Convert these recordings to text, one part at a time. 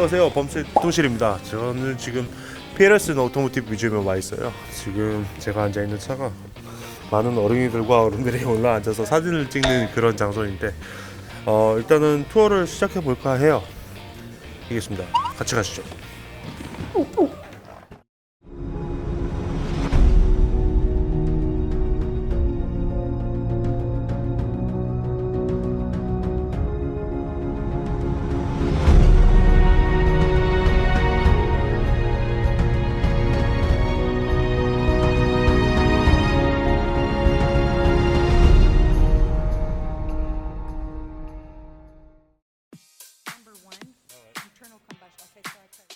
안녕하세요. 범실 통실입니다. 저는 지금 피에르슨 오토모티브 뮤지엄에 와 있어요. 지금 제가 앉아 있는 차가 많은 어린이들과 어른들이 올라 앉아서 사진을 찍는 그런 장소인데 어, 일단은 투어를 시작해 볼까 해요. 알겠습니다. 같이 가시죠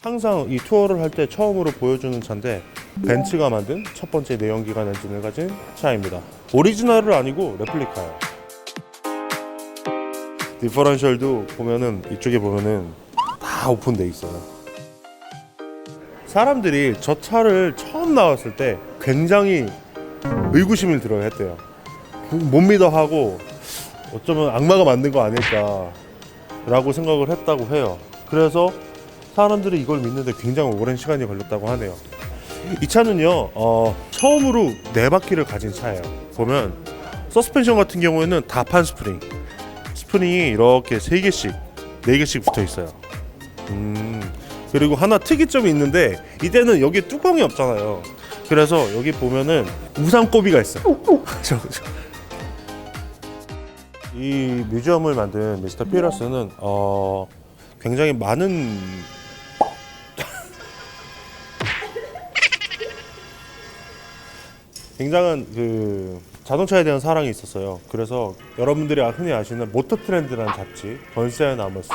항상 이 투어를 할 때 처음으로 보여주는 차인데 벤츠가 만든 첫 번째 내연기관 엔진을 가진 차입니다. 오리지널은 아니고 레플리카예요. 디퍼런셜도 보면은 이쪽에 보면은 다 오픈돼 있어요. 사람들이 저 차를 처음 나왔을 때 굉장히 의구심을 들어 했대요. 못 믿어 하고 어쩌면 악마가 만든 거 아닐까라고 생각을 했다고 해요. 그래서 사람들이 이걸 믿는데 굉장히 오랜 시간이 걸렸다고 하네요. 이 차는요, 어, 처음으로 네 바퀴를 가진 차예요. 보면 서스펜션 같은 경우에는 다 판 스프링, 스프링이 이렇게 세 개씩, 네 개씩 붙어 있어요. 음, 그리고 하나 특이점이 있는데 이때는 여기 뚜껑이 없잖아요. 그래서 여기 보면은 우산고비가 있어요. 이 뮤지엄을 만든 미스터 피러스는 어, 굉장히 많은 굉장한 그 자동차에 대한 사랑이 있었어요. 그래서 여러분들이 흔히 아시는 모터 트렌드라는 잡지, 번세앤 아머스,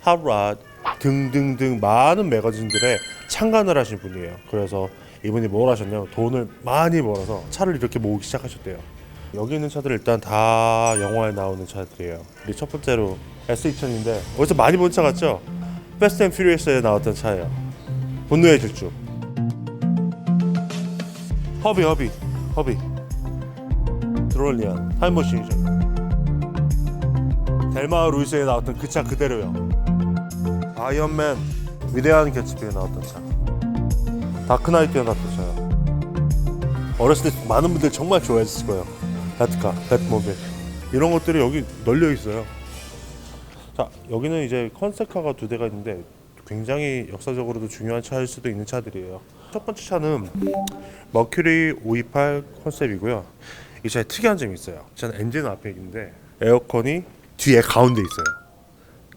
핫라 등등등 많은 매거진들에 참관을 하신 분이에요. 그래서 이분이 뭘 하셨냐면 돈을 많이 벌어서 차를 이렇게 모으기 시작하셨대요. 여기 있는 차들 일단 다 영화에 나오는 차들이에요. 우리 첫 번째로 S2000인데 어디서 많이 본 차 같죠? 패스트 앤 퓨리어스에 나왔던 차예요. 분노의 질주. 허비 허비 허비. 드롤리안 타임머신이죠. 델마 루이스에 나왔던 그 차 그대로요. 아이언맨 위대한 개츠비에 나왔던 차. 다크나이트에 나왔던 차요. 어렸을 때 많은 분들 정말 좋아했을 거예요. 배트카, 배트모빌. 이런 것들이 여기 널려 있어요. 자 여기는 이제 컨셉카가 두 대가 있는데 굉장히 역사적으로도 중요한 차일 수도 있는 차들이에요 첫 번째 차는 머큐리 528 컨셉이고요. 이 차에 특이한 점이 있어요. 저는 엔진 앞에 있는데 에어컨이 뒤에 가운데 있어요.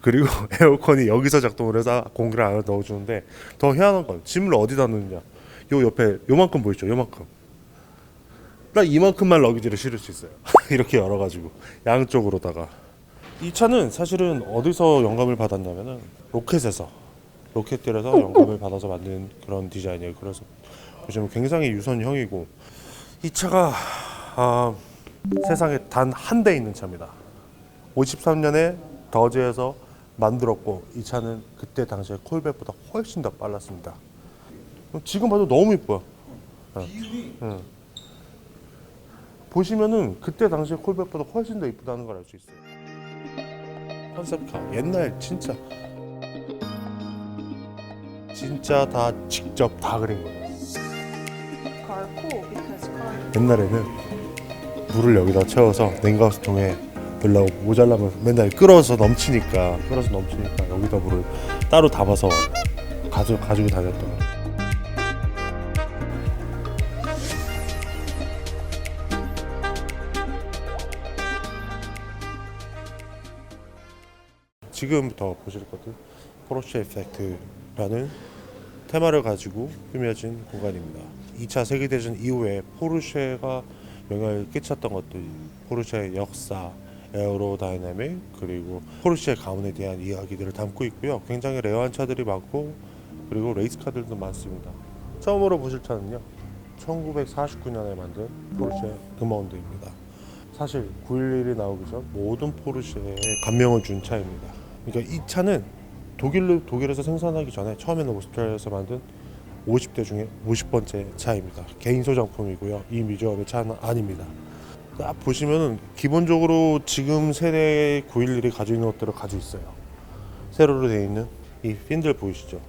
그리고 에어컨이 여기서 작동을 해서 공기를 안에 넣어주는데 더 희한한 건 짐을 어디다 넣느냐. 요 옆에 요만큼 보이죠? 요만큼. 딱 이만큼만 러기지를 실을 수 있어요. 이렇게 열어가지고 양쪽으로다가 이 차는 사실은 어디서 영감을 받았냐면은 로켓에서 로켓들에서 영감을 받아서 만든 그런 디자인이에요. 그래서 보시면 굉장히 유선형이고 이 차가 아, 세상에 단 한 대 있는 차입니다. 53년에 더즈에서 만들었고 이 차는 그때 당시에 콜벳보다 훨씬 더 빨랐습니다. 지금 봐도 너무 이뻐요. 응. 응. 보시면은 그때 당시에 콜벳보다 훨씬 더 이쁘다는 걸 알 수 있어요. 컨셉카 옛날 진짜 진짜 다 직접 다 그린 거예요. 옛날에는 물을 여기다 채워서 냉각수통에 넣으려고 모자라면 맨날 끓어서 넘치니까 끓어서 넘치니까 여기다 물을 따로 담아서 가지고 가지고 다녔던 거예요. 지금부터 보실 것은 포르쉐 이펙트라는 테마를 가지고 꾸며진 공간입니다. 2차 세계대전 이후에 포르쉐가 영향을 끼쳤던 것들, 포르쉐의 역사, 에어로다이내믹 그리고 포르쉐 가문에 대한 이야기들을 담고 있고요. 굉장히 레어한 차들이 많고 그리고 레이스카들도 많습니다. 처음으로 보실 차는요. 1949년에 만든 포르쉐 금마운드입니다. 사실 911이 나오기 전 모든 포르쉐에 감명을 준 차입니다. 그러니까 이 차는 독일 독일에서 생산하기 전에 처음에는 오스트리아에서 만든 50대 중에 50번째 차입니다. 개인 소장품이고요. 이 뮤지엄의 차는 아닙니다. 딱 보시면은 기본적으로 지금 세대 911이 가지고 있는 것들을 가지고 있어요. 세로로 되어 있는 이 핀들 보이시죠?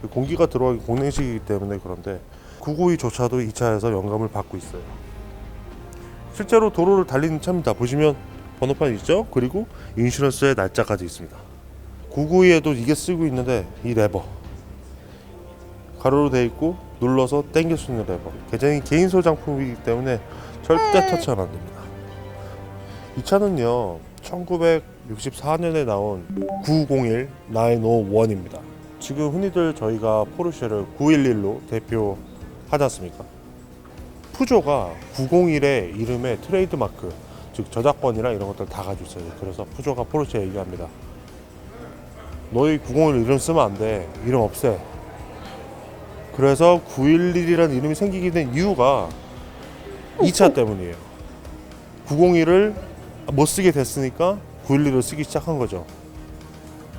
그 공기가 들어가기 공냉식이기 때문에 그런데 992조차도 이 차에서 영감을 받고 있어요. 실제로 도로를 달리는 차입니다. 보시면 번호판 있죠? 그리고 인슈런스의 날짜까지 있습니다. 992에도 이게 쓰고 있는데 이 레버 가로로 돼 있고 눌러서 당길 수 있는 레버. 굉장히 개인 소장품이기 때문에 절대 터치하면 안 됩니다. 이 차는요 1964년에 나온 901 901입니다. 지금 흔히들 저희가 포르쉐를 911로 대표하지 않습니까? 푸조가 901의 이름의 트레이드 마크, 즉 저작권이랑 이런 것들 다 가지고 있어요. 그래서 푸조가 포르쉐 얘기합니다. 너희 901 이름 쓰면 안 돼. 이름 없애. 그래서 911이라는 이름이 생기게 된 이유가 이차 때문이에요. 901을 못 쓰게 됐으니까 911을 쓰기 시작한 거죠.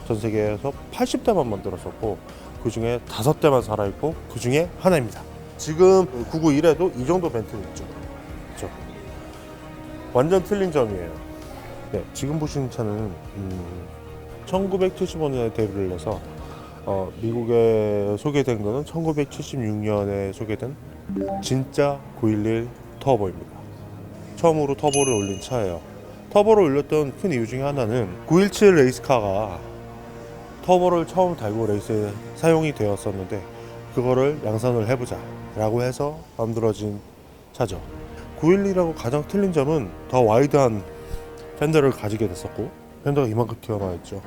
전 세계에서 80대만 만들었었고 그 중에 다섯 대만 살아있고 그 중에 하나입니다. 지금 991에도 이 정도 벤트는 있죠. 그렇죠? 완전 틀린 점이에요. 네, 지금 보시는 차는 음, 1975년에 데뷔를 해서 어, 미국에 소개된 거는 1976년에 소개된 진짜 911 터보입니다. 처음으로 터보를 올린 차예요. 터보를 올렸던 큰 이유 중에 하나는 917 레이스카가 터보를 처음 달고 레이스에 사용이 되었었는데 그거를 양산을 해보자 라고 해서 만들어진 차죠 911하고 가장 틀린 점은 더 와이드한 팬더를 가지게 됐었고 팬더가 이만큼 튀어나와 있죠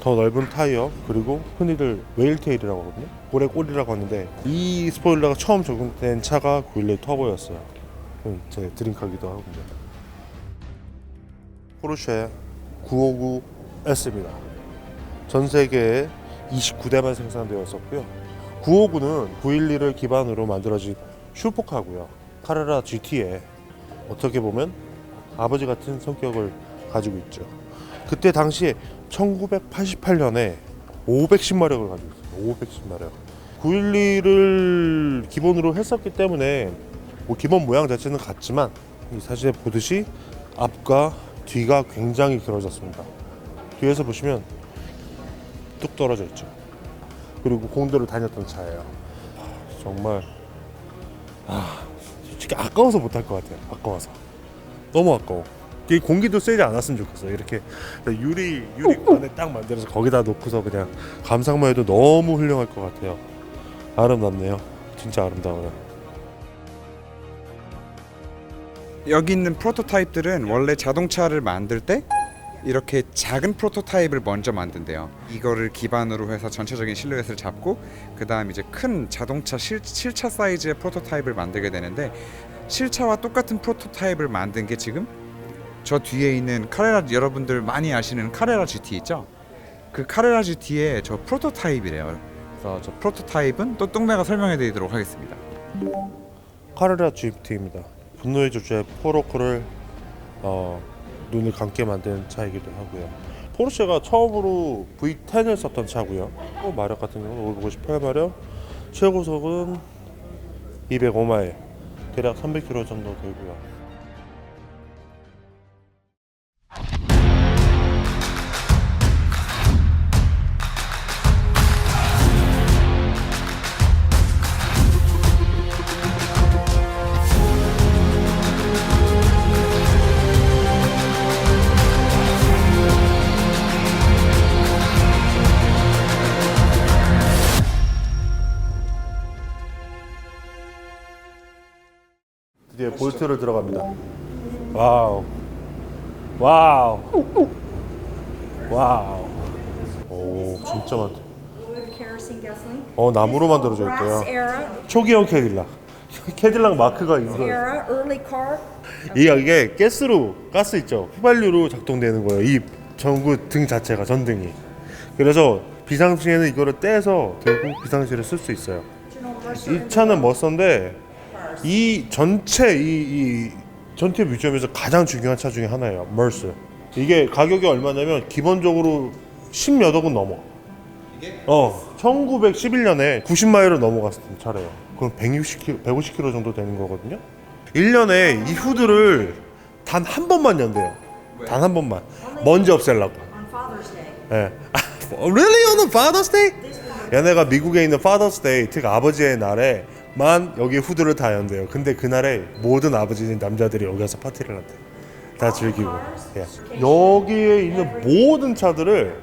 더 넓은 타이어 그리고 흔히들 웨일테일이라고 하거든요 고래 꼬리라고 하는데 이 스포일러가 처음 적용된 차가 911 터보였어요 음, 제 드림카기도 하고요 포르쉐 959S입니다 전 세계에 29대만 생산되었었고요. 959는 911을 기반으로 만들어진 슈퍼카고요. 카레라 GT에 어떻게 보면 아버지 같은 성격을 가지고 있죠. 그때 당시에 1988년에 510마력을 가지고 있어요. 510마력. 911을 기본으로 했었기 때문에 뭐 기본 모양 자체는 같지만 이 사진에 보듯이 앞과 뒤가 굉장히 길어졌습니다. 뒤에서 보시면 뚝 떨어져 있죠. 그리고 공대로 다녔던 차예요. 아, 정말 아 솔직히 아까워서 못할 것 같아요. 아까워서 너무 아까워. 이 공기도 세지 않았으면 좋겠어. 이렇게 유리 유리 관에 딱 만들어서 거기다 놓고서 그냥 감상만 해도 너무 훌륭할 것 같아요. 아름답네요. 진짜 아름다워요. 여기 있는 프로토타입들은 원래 자동차를 만들 때 이렇게 작은 프로토타입을 먼저 만든대요. 이거를 기반으로 해서 전체적인 실루엣을 잡고 그 다음 이제 큰 자동차 실, 실차 사이즈의 프로토타입을 만들게 되는데 실차와 똑같은 프로토타입을 만든 게 지금 저 뒤에 있는 카레라 여러분들 많이 아시는 카레라 GT 있죠? 그 카레라 GT의 저 프로토타입이래요. 그래서 저 프로토타입은 또 똥매가 설명해 드리도록 하겠습니다. 카레라 GT입니다. 분노의 주제 포로코를 어, 눈을 감게 만든 차이기도 하고요. 포르쉐가 처음으로 V10을 썼던 차고요. 또 마력 같은 경우는 558마력, 최고속은 205마일, 대략 300km 정도 되고요. 볼트를 들어갑니다. 와우. 와우. 와우. 오, 진짜 많다. 어, 나무로 만들어져 있대요. 초기형 캐딜락. 캐딜락 마크가 car. 이게, 가스로 가스 있죠. 휘발유로 작동되는 거예요. 이 전구 등 자체가 전등이. 그래서 비상시에는 이거를 떼서 들고 비상시를 쓸 수 있어요. 이 차는 멋선데 이 전체 이, 이 전체 뮤지엄에서 가장 중요한 차 중에 하나예요. 머스. 이게 가격이 얼마냐면 기본적으로 10몇 억은 넘어. 어, 1911년에 90마일을 넘어갔던 차래요. 그럼 160km, 150km 정도 되는 거거든요. 1년에 이 후드를 단 한 번만 연대요. 단 한 번만. 먼지 없애려고. On Father's Day. 예. really on the Father's Day? 얘네가 미국에 있는 Father's Day, 즉 아버지의 날에 만 여기 후드를 다 연대요. 근데 그날에 모든 아버지 남자들이 여기 와서 파티를 한대. 다 즐기고. 예. 여기에 있는 모든 차들을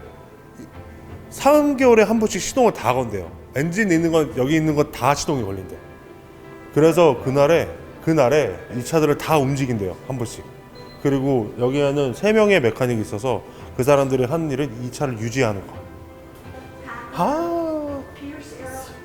3개월에 한 번씩 시동을 다 건대요. 엔진 있는 건 여기 있는 건 다 시동이 걸린대. 그래서 그날에 그날에 이 차들을 다 움직인대요 한 번씩. 그리고 여기에는 세 명의 메카닉이 있어서 그 사람들이 하는 일은 이 차를 유지하는 거. 아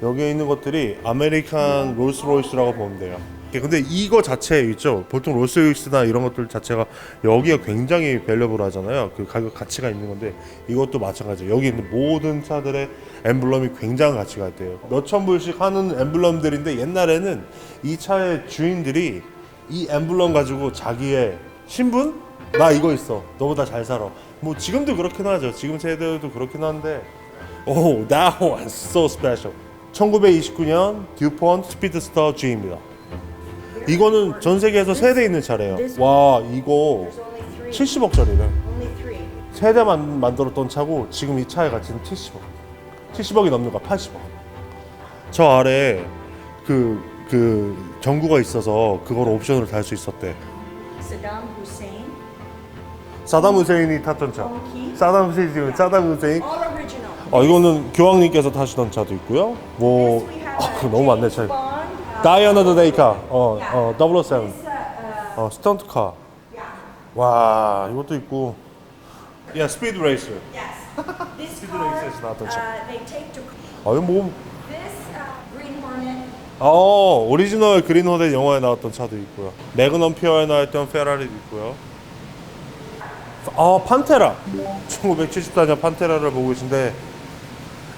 여기에 있는 것들이 아메리칸 롤스로이스라고 보면 돼요. 근데 이거 자체 있죠. 보통 롤스로이스나 이런 것들 자체가 여기가 굉장히 밸러블 하잖아요. 그 가격 가치가 있는 건데 이것도 마찬가지예요. 여기 있는 모든 차들의 엠블럼이 굉장한 가치가 있대요. 몇천 불씩 하는 엠블럼들인데 옛날에는 이 차의 주인들이 이 엠블럼 가지고 자기의 신분? 나 이거 있어. 너보다 잘 살아. 뭐 지금도 그렇긴 하죠. 지금 세대도 그렇긴 한데 오, that was so special. 1929년 듀폰 스피드스터 G입니다. 이거는 전 세계에서 세 대 있는 차래요. 와, 이거 There's only three. 70억짜리래. Only three. 세 대만 만들었던 차고 지금 이 차의 가치는 70억. 70억이 넘는 거 80억. 저 아래 그, 그 전구가 있어서 그걸 옵션으로 달 수 있었대. 사담 후세인이 탔던 차. 사담 후세인 지금 사담 후세인. 어 이거는 교황님께서 타시던 차도 있고요. 뭐 아, 너무 많네 차. 다이아나 더 데이카. 어, 어, 007. This, uh, uh, 어, 카. yeah. 와, 이것도 있고. 야, 스피드 레이스. Yes. This Speed car, uh, 아, 뭐 Hornet. 어, 오리지널 그린 호델 영화에 나왔던 차도 있고요. 매그넘 피어에 나왔던 페라리도 있고요. 아, 판테라. 1974년 판테라를 보고 계신데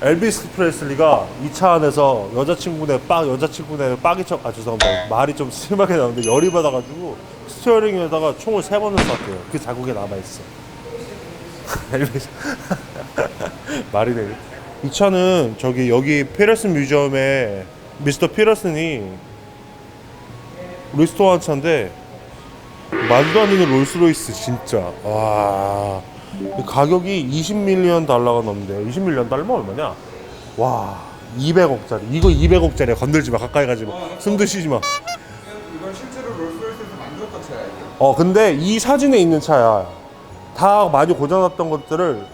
엘비스 프레슬리가 이 차 안에서 여자친구네 빡 여자친구네 빡이 쳐 아, 죄송합니다. 말이 좀 심하게 나오는데 열이 받아가지고 스티어링에다가 총을 세 번을 쐈대요. 그 자국에 남아 있어. 엘비스 말이 되네. 이 차는 저기 여기 피러슨 뮤지엄에 미스터 피러슨이 리스토어한 차인데 말도 안 되는 롤스로이스 진짜 와 가격이 20밀리언 달러가 넘는데요. 20밀리언 달러면 얼마냐? 와 200억짜리. 이거 200억짜리야. 건들지 마. 가까이 가지 마. 숨도 쉬지 마어 이건 실제로 롤스로이스에서 만들었던 차예요. 어, 근데 이 사진에 있는 차야. 다 많이 고장났던 것들을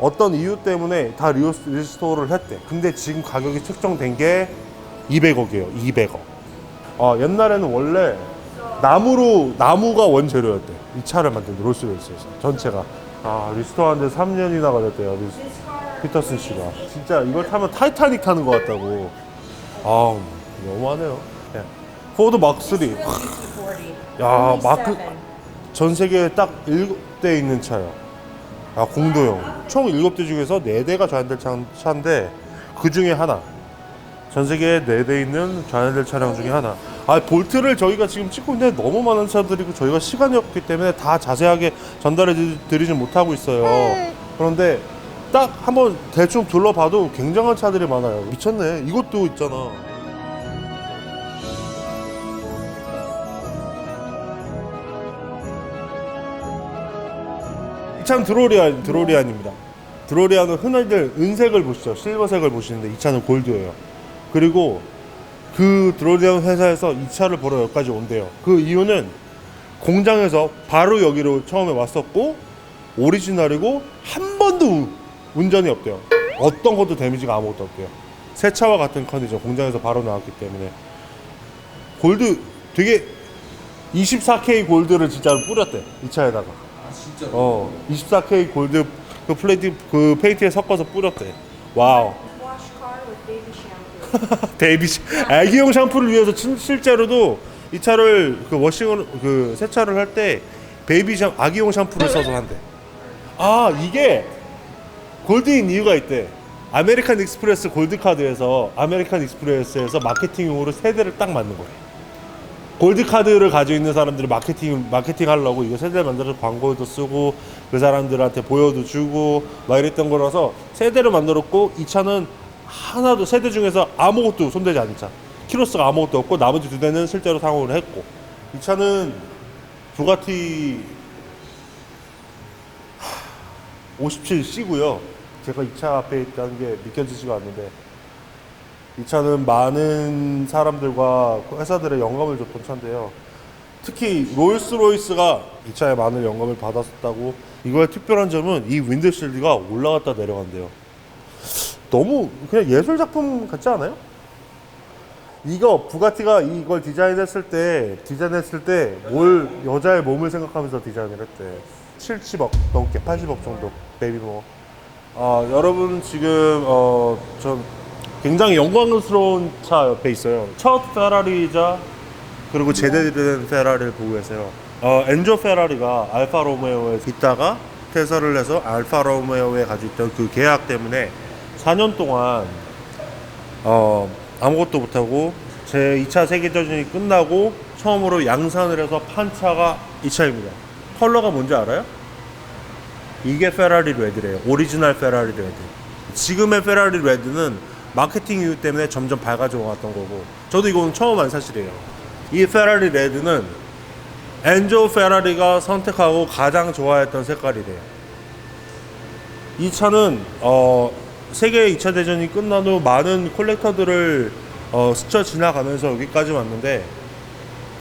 어떤 이유 때문에 다 리스토어를 했대. 근데 지금 가격이 책정된 게 200억이에요. 200억. 어, 옛날에는 원래 나무로 나무가 원재료였대. 이 차를 만든 롤스로이스에서 전체가 아 리스토어한 지 3년이나 걸렸대요 리스. 피터슨 씨가 진짜 이걸 타면 타이타닉 타는 것 같다고 아 너무하네요 예. 포드 막스3 40. 야, 마크-. 전 세계에 딱 7대 있는 차요 아 공도용 총 7대 중에서 4대가 좌연될 차, 차인데 그 중에 하나 전 세계에 4대 있는 좌연될 차량 중에 하나 아 볼트를 저희가 지금 찍고 있는데 너무 많은 차들이고 저희가 시간이 없기 때문에 다 자세하게 전달해 드리지 못하고 있어요 그런데 딱 한번 대충 둘러봐도 굉장한 차들이 많아요 미쳤네 이것도 있잖아 이 차는 드로리안, 드로리안입니다. 드로리안은 흔히들 은색을 보시죠. 실버색을 보시는데 이 차는 골드예요. 그리고 그 드로리안 회사에서 이 차를 보러 여기까지 온대요. 그 이유는 공장에서 바로 여기로 처음에 왔었고 오리지널이고 한 번도 운- 운전이 없대요. 어떤 것도 데미지가 아무것도 없대요. 새 차와 같은 컨디션 공장에서 바로 나왔기 때문에 골드 되게 24K 골드를 진짜로 뿌렸대 이 차에다가. 아 진짜. 어, 24K 골드 그 플레이트 그 페인트에 섞어서 뿌렸대. 와우. 데이비 씨, 애기용 샴푸를 위해서 진- 실제로도 이 차를 그 워싱을 그 세차를 할 때 베이비 샴 아기용 샴푸를 써서 한대. 아 이게 골드인 이유가 있대. 아메리칸 익스프레스 골드 카드에서 아메리칸 익스프레스에서 마케팅용으로 세 대를 딱 만든 거래. 골드 카드를 가지고 있는 사람들이 마케팅 마케팅 하려고 이거 세대 만들어서 광고도 쓰고 그 사람들한테 보여도 주고 막 이랬던 거라서 세 대를 만들었고 이 차는 하나도 세 대 중에서 아무것도 손대지 않은 차. 키로스가 아무것도 없고 나머지 두 대는 실제로 상호를 했고 이 차는 부가티 하, 57C고요. 제가 이 차 앞에 있다는 게 믿겨지지가 않는데 이 차는 많은 사람들과 회사들의 영감을 줬던 차인데요. 특히 롤스로이스가 이 차에 많은 영감을 받았었다고 이거의 특별한 점은 이 윈드실드가 올라갔다 내려간대요. 너무 그냥 예술 작품 같지 않아요? 이거 부가티가 이걸 디자인했을 때 디자인했을 때 뭘 여자의 몸을 생각하면서 디자인을 했대. 70억 넘게 80억 정도 베이비모. 아 여러분 지금 어전 굉장히 영광스러운 차 옆에 있어요. 첫 페라리이자 그리고 제대된 페라리를 보고 계세요. 어, 엔조 페라리가 알파 로메오에 있다가 퇴사를 해서 알파 로메오에 가지고 있던 그 계약 때문에 4년 동안 어, 아무것도 못하고 제 2차 세계대전이 끝나고 처음으로 양산을 해서 판 차가 이 차입니다. 컬러가 뭔지 알아요? 이게 페라리 레드래요. 오리지널 페라리 레드. 지금의 페라리 레드는 마케팅 이유 때문에 점점 밝아져 왔던 거고 저도 이거는 처음 한 사실이에요. 이 페라리 레드는 엔조 페라리가 선택하고 가장 좋아했던 색깔이래요. 이 차는 어, 세계 2차 대전이 끝난 후 많은 콜렉터들을 어, 스쳐 지나가면서 여기까지 왔는데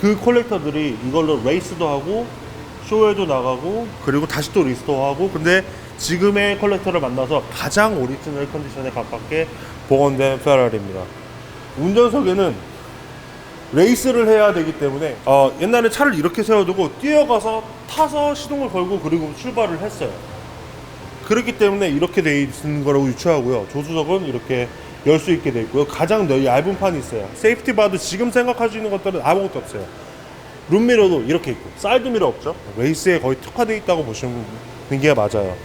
그 콜렉터들이 이걸로 레이스도 하고 쇼에도 나가고 그리고 다시 또 리스도 하고 근데 지금의 컬렉터를 만나서 가장 오리지널 컨디션에 가깝게 복원된 페라리입니다. 운전석에는 레이스를 해야 되기 때문에 어, 옛날에 차를 이렇게 세워두고 뛰어가서 타서 시동을 걸고 그리고 출발을 했어요. 그렇기 때문에 이렇게 돼 있는 거라고 유추하고요. 조수석은 이렇게 열 수 있게 돼 있고요. 가장 넓- 얇은 판이 있어요. 세이프티 바도 지금 생각할 수 있는 것들은 아무것도 없어요. 룸미러도 이렇게 있고 사이드 미러 없죠. 레이스에 거의 특화되어 있다고 보시는 게 맞아요.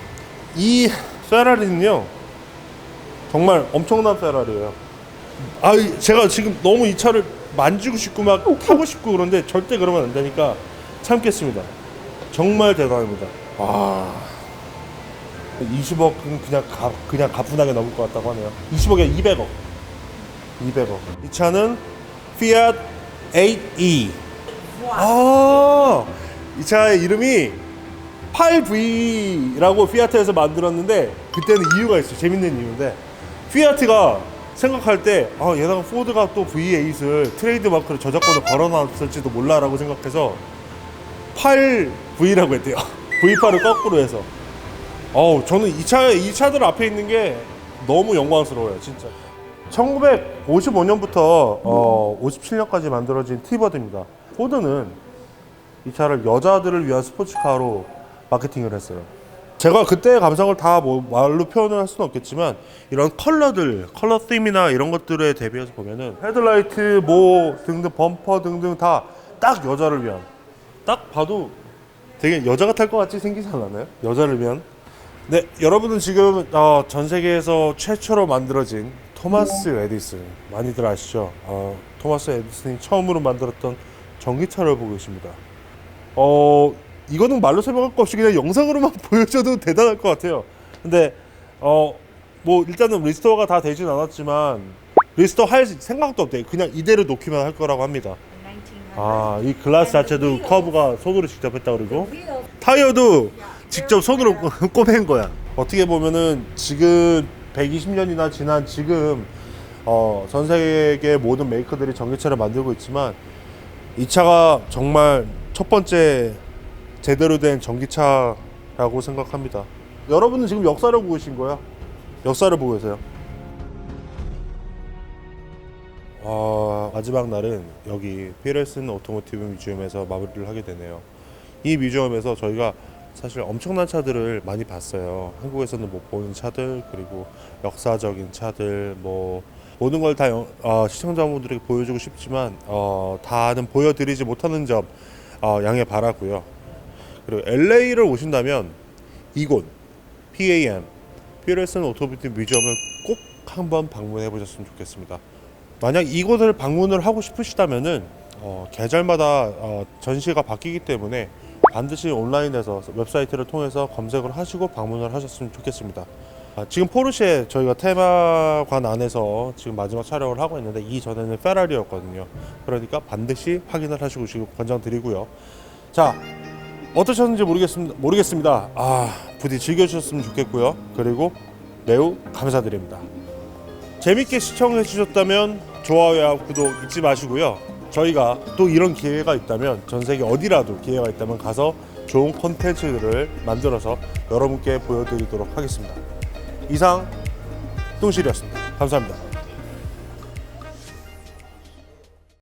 이 페라리는요 정말 엄청난 페라리예요. 아 이- 제가 지금 너무 이 차를 만지고 싶고 막 타고 싶고 그런데 절대 그러면 안 되니까 참겠습니다. 정말 대단합니다. 와 20억은 그냥 가, 그냥 가뿐하게 넘을 것 같다고 하네요. 20억에 200억. 200억. 이 차는 피앗 8E. 아, 이 차의 이름이 8V라고 피아트에서 만들었는데 그때는 이유가 있어요. 재밌는 이유인데 피아트가 생각할 때 아, 얘가 포드가 또 V8을 트레이드 마크로 저작권을 걸어놨을지도 몰라라고 생각해서 8V라고 했대요. V8을 거꾸로 해서. 어우, 저는 이 차, 이 차들 앞에 있는 게 너무 영광스러워요, 진짜. 1955년부터 어, 57년까지 만들어진 티버드입니다. 포드는 이 차를 여자들을 위한 스포츠카로 마케팅을 했어요. 제가 그때의 감성을 다 뭐 말로 표현을 할 수는 없겠지만 이런 컬러들, 컬러 팀이나 이런 것들에 대비해서 보면은 헤드라이트, 뭐 등등 범퍼 등등 다 딱 여자를 위한 딱 봐도 되게 여자가 탈 것 같이 생기지 않았나요? 여자를 위한 네, 여러분은 지금 어, 전 세계에서 최초로 만들어진 토마스 에디슨 많이들 아시죠? 어, 토마스 에디슨이 처음으로 만들었던 전기차를 보고 계십니다. 어, 이거는 말로 설명할 거 없이 그냥 영상으로만 보여줘도 대단할 것 같아요. 근데 어, 뭐 일단은 리스토어가 다 되진 않았지만 리스토어 할 생각도 없대요. 그냥 이대로 놓기만 할 거라고 합니다. 1900. 아, 이 글라스 자체도 커브가 손으로 직접 했다 그러고 타이어도 직접 손으로 꼬맨 거야. 어떻게 보면은 지금 120년이나 지난 지금 어, 전 세계 모든 메이커들이 전기차를 만들고 있지만 이 차가 정말 첫 번째 제대로 된 전기차라고 생각합니다. 여러분은 지금 역사를 보고 계신 거야. 역사를 보고 계세요. 어, 마지막 날은 여기 피레슨 오토모티브 뮤지엄에서 마무리를 하게 되네요. 이 뮤지엄에서 저희가 사실 엄청난 차들을 많이 봤어요. 한국에서는 못 보는 차들 그리고 역사적인 차들 뭐 모든 걸 다 어, 시청자분들에게 보여주고 싶지만 어, 다는 보여드리지 못하는 점 어, 양해 바라고요. 그리고 LA를 오신다면 이곳 PAM 피레슨 오토모티브 뮤지엄을 꼭 한번 방문해 보셨으면 좋겠습니다. 만약 이곳을 방문을 하고 싶으시다면은 어, 계절마다 어, 전시가 바뀌기 때문에 반드시 온라인에서 웹사이트를 통해서 검색을 하시고 방문을 하셨으면 좋겠습니다. 아, 지금 포르쉐 저희가 테마관 안에서 지금 마지막 촬영을 하고 있는데 이 전에는 페라리였거든요. 그러니까 반드시 확인을 하시고 지금 권장드리고요. 자 어떠셨는지 모르겠습니다. 모르겠습니다. 아 부디 즐겨주셨으면 좋겠고요. 그리고 매우 감사드립니다. 재밌게 시청해 주셨다면 좋아요와 구독 잊지 마시고요. 저희가 또 이런 기회가 있다면 전 세계 어디라도 기회가 있다면 가서 좋은 콘텐츠들을 만들어서 여러분께 보여드리도록 하겠습니다. 이상 똥실이었습니다. 감사합니다.